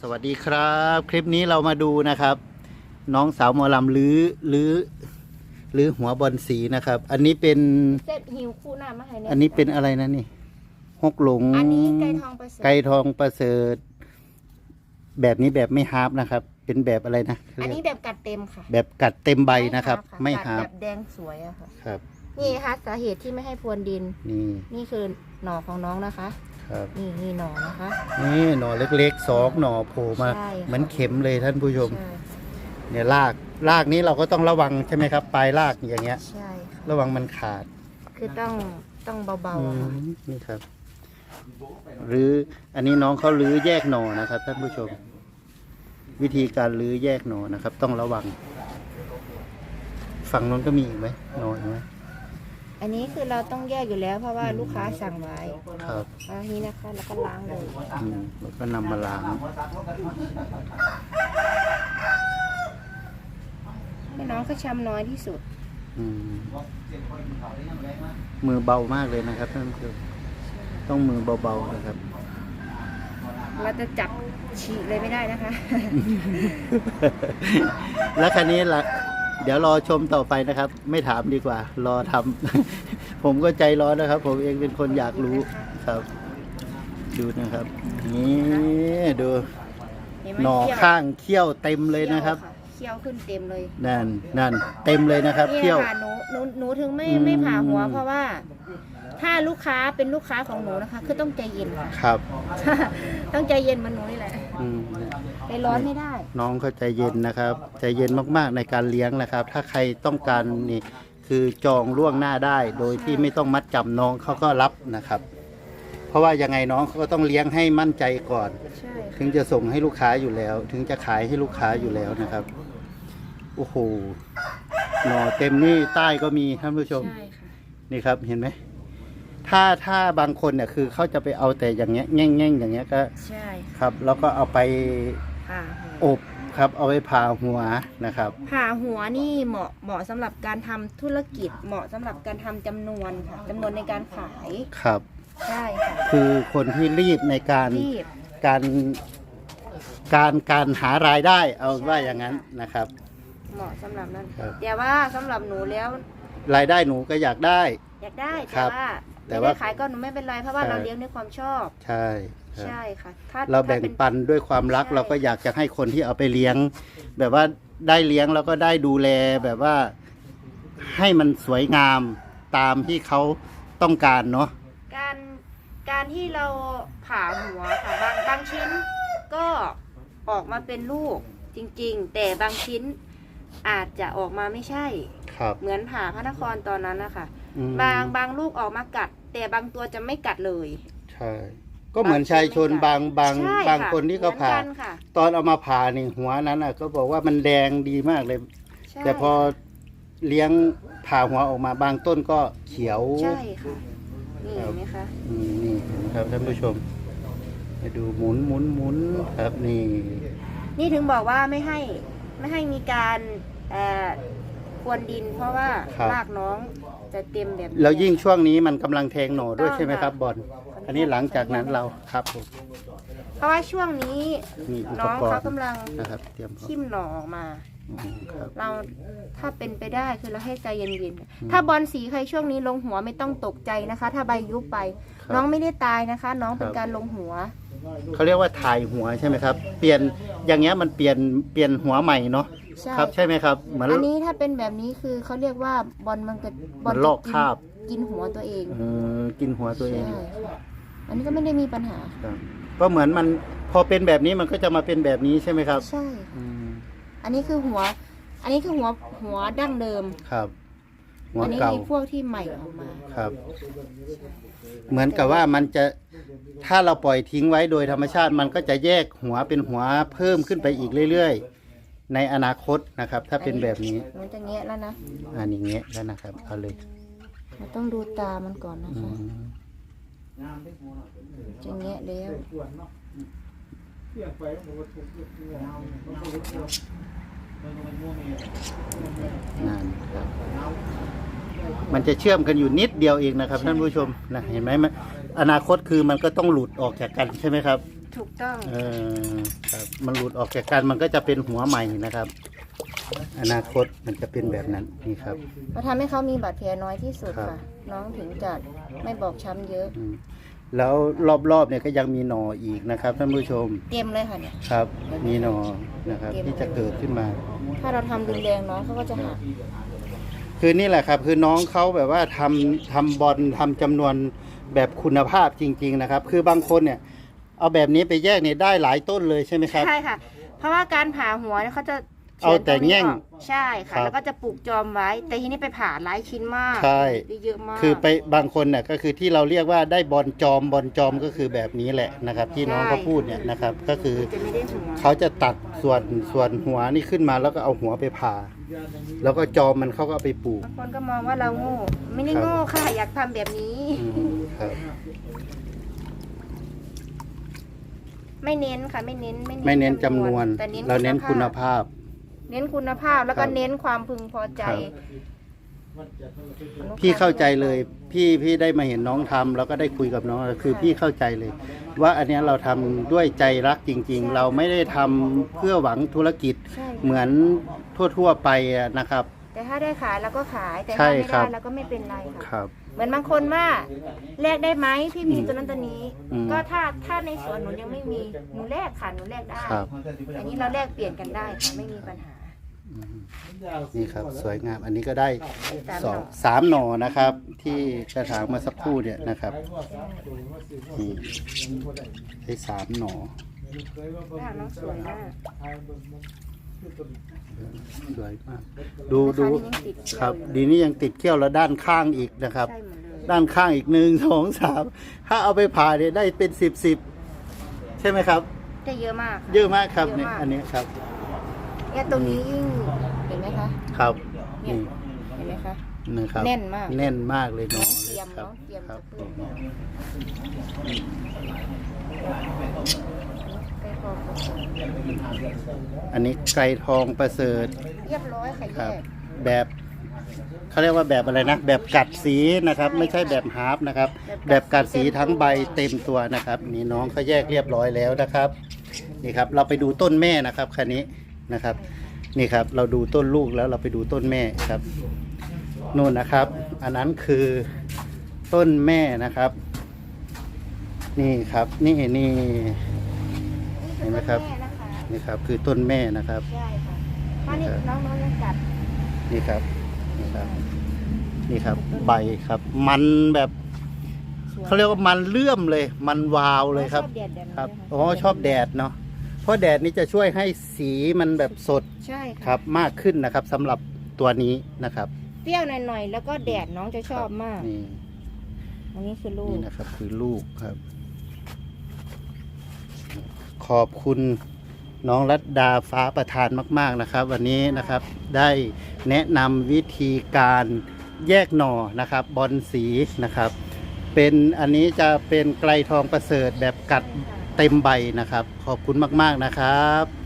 สวัสดีครับ คลิปนี้เรามาดูนะครับ น้องสาวหมอลำลื้อลื้อลื้อหัวบอลสีนะครับ อันนี้เป็นเซตหิวคู่หน้ามาให้เนี่ยอันนี้เป็นอะไรนะนี่ฮกหลงอันนี้ไก่ทองประเสริฐไก่ทองประเสริฐ แบบนี้แบบไม่ฮาร์ปนะครับ เป็นแบบอะไรนะเขาอันเรียนี้กแบบกัดเต็มค่ะ แบบกัดเต็มใบนะครับ ไม่กัดฮาร์แบปบแดงสวยอะค่ะครับ นี่นะคะสาเหตุที่ไม่ให้พรวนดิน นี่นี่คือหน่อของน้องนะคะ ครับ นี่นี่หน่อนะคะ นี่หน่อเล็กๆสองหน่อโผล่มาใช่ค่ะ เหมือนเข็มเลยท่านผู้ชม ใช่เนี่ยรากรากนี้เราก็ต้องระวังใช่ไหมครับ ปลายรากอย่างเงี้ย ใช่ค่ะระวังมันขาดคือต้องต้องเบาๆอะค่ะอืมนี่ครับ หรืออันนี้น้องเขาลื้อแยกหน่อนะครับ ท่านผู้ชม วิธีการลื้อแยกหน่อนะครับ ต้องระวัง ฝั่งนู้นก็มีอีกไหมหน่ออีกไหม อันนี้คือเราต้องแยกอยู่แล้วเพราะว่าลูกค้าสั่งไว้ครับอันนี้นะคะแล้วก็ล้างเลยอืมแล้วก็นำมาล้างให้น้องเขาช้ำน้อยที่สุด อืมมือเบามากเลยนะครับท่านผู้ชมต้องมือเบาๆนะครับ เราจะจับฉีกเลยไม่ได้นะคะ แล้วคันนี้ละ เดี๋ยวรอชมต่อไปนะครับ ไม่ถามดีกว่า รอทำผมก็ใจร้อนนะครับ ผมเองเป็นคนอยากรู้ครับ ดูนะครับ นี่ดูเห็นไมหน่อเขี้ยวข้างเขี้ยวเต็มเลยนะครับเขี้ยวขึ้นเต็มเลยนั่นนั่นเต็มเลยนะครับนี่เขี้ยวค่ะหนูหนูหนูถึงไม่อืมไม่ผ่าหัวเพราะว่า ถ้าลูกค้าเป็นลูกค้าของหนูนะคะ คือต้องใจเย็นค่ะครับ ต้องใจเย็นเหมันหนูนี่แหละอืม ใจร้อนไม่ได้ น้องเขาใจเย็นนะครับ ใจเย็นมากๆในการเลี้ยงนะครับ ถ้าใครต้องการนี่คือจองล่วงหน้าได้ โดยที่ไม่ต้องมัดจำน้องเขาก็รับนะครับ เพราะว่ายังไงน้องเขาก็ต้องเลี้ยงให้มั่นใจก่อน ใช่ถึงจะส่งให้ลูกค้าอยู่แล้ว ถึงจะขายให้ลูกค้าอยู่แล้วนะครับโอ้โหหน่อเต็มนี่ใต้ก็มีท่านผู้ชม ใช่ค่ะนี่ครับเห็นไหม ถ้าถ้าบางคนเนี่ยคือเขาจะไปเอาแต่อย่างเงี้ยแง่งๆอย่างเงี้ยก็ ใช่ ครับแล้วก็เอาไป ผ่าหัวอบครับ เอาไปผ่าหัวนะครับ ผ่าหัวนี่เหมาะเหมาะสำหรับการทำธุรกิจ เหมาะสำหรับการทำจำนวนค่ะจำนวนในการขาย ครับ ใช่ค่ะคือคนที่รีบในการรีบการการการหารายได้เอาว่าอย่างนั้นนะครับ เหมาะสำหรับนั้นครับ แต่ว่าสำหรับหนูแล้วรายได้หนูก็อยากได้ อยากได้ครัแต่บว่า แต่ว่าไม่ได้ขายก็หนูไม่เป็นไรเพราะว่าใช่ เราเลี้ยงด้วยความชอบ ใช่ครับ ใช่ค่ะถ้าเราแบ่งถ้ป็นปันด้วยความรักใช่ เราก็อยากจะให้คนที่เอาไปเลี้ยง แบบว่าได้เลี้ยงแล้วก็ได้ดูแลแบบว่าให้มันสวยงามตามที่เขาต้องการเนาะ การการที่เราผ่าหัวค่ะบางบางชิ้นก็ออกมาเป็นลูกจริงๆ แต่บางชิ้นอาจจะออกมาไม่ใช่ ครับ เหมือนผ่าพระนครตอนนั้นนะคะอืมบางบางลูกออกมากัด แต่บางตัวจะไม่กัดเลย ใช่ ก็เหมือนชายชนบางบางใช่บางะคนที่เขาหมือผ่ากันค่ะตอนเอามาผ่านี่หัวนั้นอะ ก็บอกว่ามันแดงดีมากเลย ใช่แต่พอเลี้ยงผ่าหัวออกมาบางต้นก็เขียว ใช่ค่ะนี่ครับเห็นไหมคะอืมนี่เห็นไหมครับท่านผู้ชมไปดูหมุนหมุนหมุนครับนี่ นี่ถึงบอกว่าไม่ให้ไม่ให้มีการเอ่อ ควนดิน เพราะว่าครับ รากน้องจะเต็มแบบนี้แล้วยิ่งช่วงนี้มันกำลังแทงหน่อด้วยถูกต้องใช่ไหมครับค่ะบอลอันนี้หลังจากนั้นเราครับผมเพราะว่าช่วงนี้มีอุปน้องกรเขาณ์กำลังนะครับเตรียมพร้อมทิ่มหน่อออกมา อืมครับ เราถ้าเป็นไปได้คือเราให้ใจเย็นอืมๆถ้าบอลสีใครช่วงนี้ลงหัวไม่ต้องตกใจนะคะ ถ้าใบยุบไป ครับน้องไม่ได้ตายนะคะ น้องเป็คนรับ การลงหัว เขาเรียกว่าถ่ายหัวใช่ไหมครับ เปลี่ยนอย่างเงี้ยมันเปลี่ยนเปลี่ยนหัวใหม่เนาะ ใช่ครับใช่ไหมครับ เหมือน อันนี้ถ้าเป็นแบบนี้คือเขาเรียกว่าบอลมันจะบอลมันลอกจะคราบ กินหัวตัวเองเออกินหัวตัวเองใช่ค่ะอันนี้ก็ไม่ได้มีปัญหา ครับก็เหมือนมันพอเป็นแบบนี้มันก็จะมาเป็นแบบนี้ใช่ไหมครับใช่ อืมอันนี้คือหัว อันนี้คือหัวหัวดั้งเดิม ครับ หัวอันี้เก่า คือพวกที่ใหม่ออกมา ครับ เหมือนกับว่ามันจะถ้าเราปล่อยทิ้งไว้โดยธรรมชาติ มันก็จะแยกหัวเป็นหัวเพิ่มขึ้นไปอีกเรื่อยๆ ในอนาคตนะครับ ถ้าเป็นแบบนี้มันจะแงะแล้วนะอันนี้เงี้ยแล้วนะครับ เอาเลยเราต้องดูตามันก่อนนะอืคะมจะแงะแล้วนั่นครับ มันจะเชื่อมกันอยู่นิดเดียวเองนะครับท่านผู้ชมนะเห็นไหมมันอนาคตคือมันก็ต้องหลุดออกจากกันใช่ไหมครับ ถูกต้องเออครับมันหลุดออกจากกันมันก็จะเป็นหัวใหม่นะครับ อนาคตมันจะเป็นแบบนั้นนี่ครับ เราทำให้เขามีบาดแผลน้อยที่สุดครับ ค่ะ น้องถึงจะไม่บอกช้ำเยอะ อืมแล้วรอบๆเนี่ยก็ยังมีหนออีกนะครับท่านผู้ชมเต็มเลยค่ะเนี่ย ครับ มีหนอนะครับ ที่จะเกิดขึ้นมา ถ้าเราทำรุนแรงน้องเขาก็จะหักคือนี่แหละครับ คือน้องเขาแบบว่าทำทำบอลทำจำนวนแบบคุณภาพจริง ๆ นะครับ คือบางคนเนี่ย เอาแบบนี้ไปแยกเนี่ยได้หลายต้นเลยใช่ไหมครับ ใช่ค่ะ เพราะว่าการผ่าหัวเนี่ยเขาจะเอาแต่แง่งเขียนตรนี้ออกใช่ค่ะ ครับแล้วก็จะปลูกจอมไว้ แต่ทีนี้ไปผ่าหลายชิ้นมากใช่ ได้เยอะมากคือไปบางคนเนี่ยก็คือที่เราเรียกว่าได้บอลจอมบอลจอมก็คือแบบนี้แหละนะครับ ที่น้องเขาพูดเนี่ยนะครับ ก็คือจะไม่ได้หัวเขาจะตัดส่วนส่วนหัวนี่ขึ้นมาแล้วก็เอาหัวไปผ่า แล้วก็จอมมันเขาก็เอาไปปลูก บางคนก็มองว่าเราโง่ ไม่ได้ครับโง่ค่ะ อยากทำแบบนี้ อืมครับ ไม่เน้นค่ะไม่เน้นไม่เน้นจำนวน แต่เน้นเราเน้นคุณภาพ เน้นคุณภาพแล้วก็ครับเน้นความพึงพอใจครับพี่เข้าใจเลย พี่พี่ได้มาเห็นน้องทำแล้วก็ได้คุยกับน้อง คือพี่เข้าใจเลย ว่าอันเนี้ยเราทำด้วยใจรักจริง ๆ เราไม่ได้ทำเพื่อหวังธุรกิจใช่เหมือนทั่วๆไปอะนะครับ แต่ถ้าได้ขายเราก็ขายแต่ใช่ถ้าไม่ครัได้บเราก็ไม่เป็นไรค่ะครับเห มือนบางคนว่าแลกได้ไหมพี่มีตัวนั้นตัวนี้ อืม ก็ถ้าถ้าในสวนหนูยังไม่มีหนูแลกค่ะหนูแลกได้ครับ อันนี้เราแลกเปลี่ยนกันได้ค่ะไม่มีปัญหานี่ครับสวยงามอันนี้ก็ได้สามสองดอกสามหน่อนะครับ ที่กระถางเมาสักครู่เนี่ยนะครับนี่ได้สามหน่อค่ะน้องสวยมาก สวยมาก ดูราดูคานี้ยังติดเที่ยวครับอยู่ดีนี้ยังติดเขี้ยวแล้วด้านข้างอีกนะครับ ใช่หมดเลยด้านข้างอีกหนึ่งสองสามถ้าเอาไปผ่าเนี่ยได้เป็นสิบสิบใช่ไหมครับ ได้เยอะมากค่เยอะมากครับเยเนี่ยอะมาก อันนี้ครับ เนี่ยตรงนี้ยิ่งเห็นไหมคะ ครับเนี่ย นี่เห็นไหมคะ นะครับแน่นมาก แน่นมากเลยน้เนาะองเตรียมครัน้องเตรียมครัจะบขึ้นไปพ อประสบอันนี้ไก่ทองประเสริฐเรียบร้อยค่ะคแยรับ กแบบเขาเรียกว่าแบบอะไรนะ แบบกัดสีนะครับ ไม่ใช่แบบฮาร์ปนะครับ แบบกัดสีทั้งใบเต็มตัวนะครับ นี่น้องเขาแยกเรียบร้อยแล้วนะครับ นี่ครับ เราไปดูต้นแม่นะครับคันนี้นะครับ นี่ครับ เราดูต้นลูกแล้วเราไปดูต้นแม่ครับนู่นนะครับ อันนั้นคือต้นแม่นะครับ นี่ครับ นี่นี่ เห็นไหมครับแม่นะคะนี่ครับคือต้นแม่นะครับ ใช่ค่ะเพราะนี่น้องๆยังกัดนี่ครับ นี่ครับ นี่ครับ ใบครับ มันแบบสวยเขาเรียกว่ามันเลื่อมเลย มันวาวเลยครับ ชอบแดดแบบนี้ครับนะะอ๋อชอบแดดเนาะ เพราะแดดนี่จะช่วยให้สีมันแบบสดใช่ค่ะครับมากขึ้นนะครับสำหรับตัวนี้นะครับเปรี้ยวหน่อยๆแล้วก็แดดน้องจะชอบมาก นี่อันนี้คือลูกนี่นะครับคือลูกครับ ขอบคุณน้องรัตดาฟ้าประธานมาก ๆนะครับ วันนี้นะครับได้แนะนำวิธีการแยกหน่อนะครับบอลสีนะครับ เป็นอันนี้จะเป็นไกลทองประเสริฐแบบกัดเต็มใบนะครับ ขอบคุณมาก ๆนะครับ